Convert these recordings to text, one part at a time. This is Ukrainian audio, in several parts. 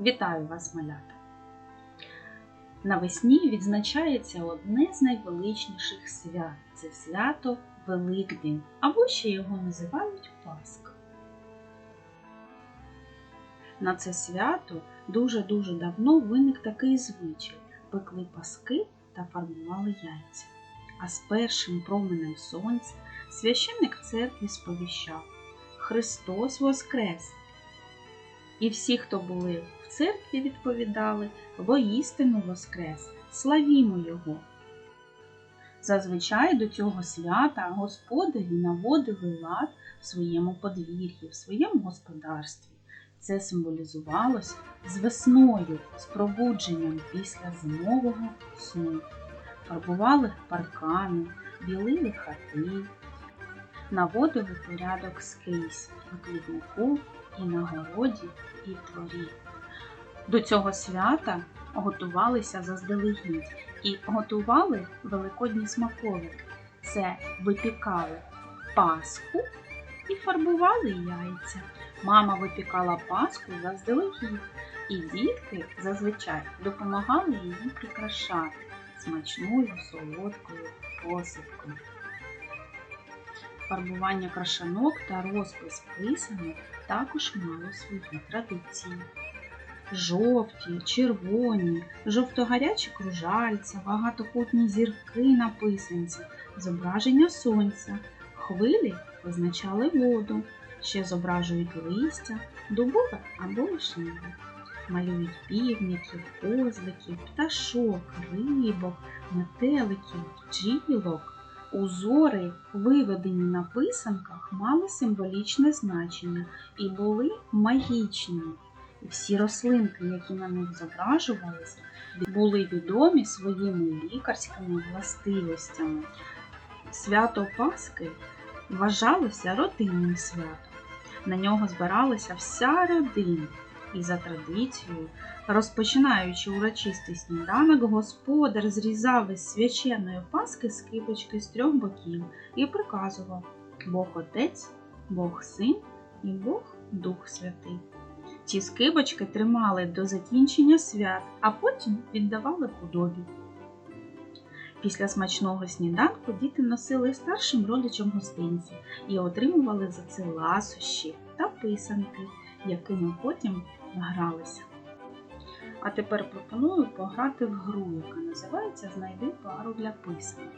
Вітаю вас, малята! Навесні відзначається одне з найвеличніших свят це свято Великдень, або ще його називають Пасха. На це свято дуже-дуже давно виник такий звичай пекли паски та фарбували яйця. А з першим променем сонця священник в церкві сповіщав Христос Воскрес! І всі, хто були в церкві, відповідали воістину Воскрес, славімо Його. Зазвичай до цього свята господарі наводили лад в своєму подвір'ї, в своєму господарстві. Це символізувалося з весною, з пробудженням після зимового сну. Фарбували паркани, білили хати, наводили порядок скрізь на квітнику і на городі, і в дворі. До цього свята готувалися заздалегідь і готували великодні смаколики. Це випікали паску і фарбували яйця. Мама випікала паску заздалегідь, і дітки зазвичай допомагали її прикрашати смачною солодкою посипкою. Фарбування крашанок та розпис писанок також мало свої традиції. Жовті, червоні, жовто-гарячі кружальця, багатокутні зірки на писанці, зображення сонця, хвилі визначали воду, ще зображують листя, дубове або вишневе. Малюють півників, козликів, пташок, рибок, метеликів, бджілок. Узори, виведені на писанках, мали символічне значення і були магічними. Всі рослинки, які на них зображувалися, були відомі своїми лікарськими властивостями. Свято Пасхи вважалося родинним святом. На нього збиралася вся родина. І за традицією, розпочинаючи урочистий сніданок, господар зрізав із свяченої паски скибочки з трьох боків і приказував Бог Отець, Бог Син і Бог Дух Святий. Ці скибочки тримали до закінчення свят, а потім віддавали худобі. Після смачного сніданку діти носили старшим родичам гостинці і отримували за це ласощі та писанки, якими потім гралися. А тепер пропоную пограти в гру, яка називається Знайди пару для писанки.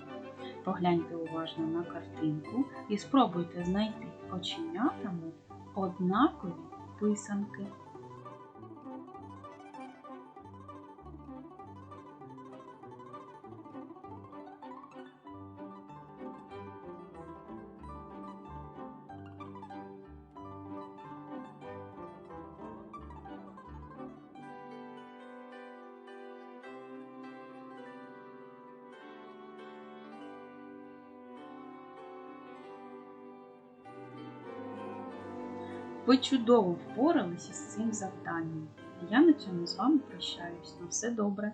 Погляньте уважно на картинку і спробуйте знайти оченятами однакові писанки. Ви чудово впоралися з цим завданням. Я на цьому з вами прощаюсь. На все добре!